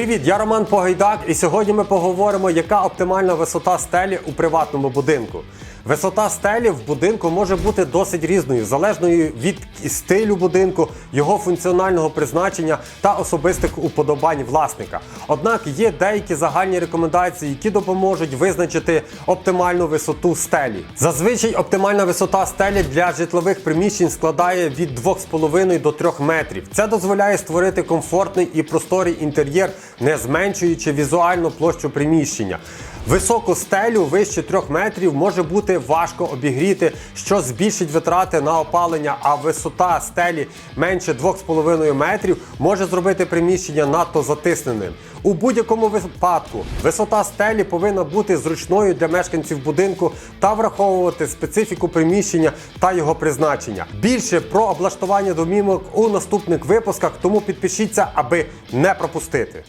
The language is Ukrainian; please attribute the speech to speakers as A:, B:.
A: Привіт, я Роман Погайдак, і сьогодні ми поговоримо, яка оптимальна висота стелі у приватному будинку. Висота стелі в будинку може бути досить різною, залежною від стилю будинку, його функціонального призначення та особистих уподобань власника. Однак є деякі загальні рекомендації, які допоможуть визначити оптимальну висоту стелі. Зазвичай оптимальна висота стелі для житлових приміщень складає від 2,5 до 3 метрів. Це дозволяє створити комфортний і просторий інтер'єр, не зменшуючи візуальну площу приміщення. Високу стелю вище 3 метрів може бути важко обігріти, що збільшить витрати на опалення, а висота стелі менше 2,5 метрів може зробити приміщення надто затисненим. У будь-якому випадку висота стелі повинна бути зручною для мешканців будинку та враховувати специфіку приміщення та його призначення. Більше про облаштування домівок у наступних випусках, тому підпишіться, аби не пропустити.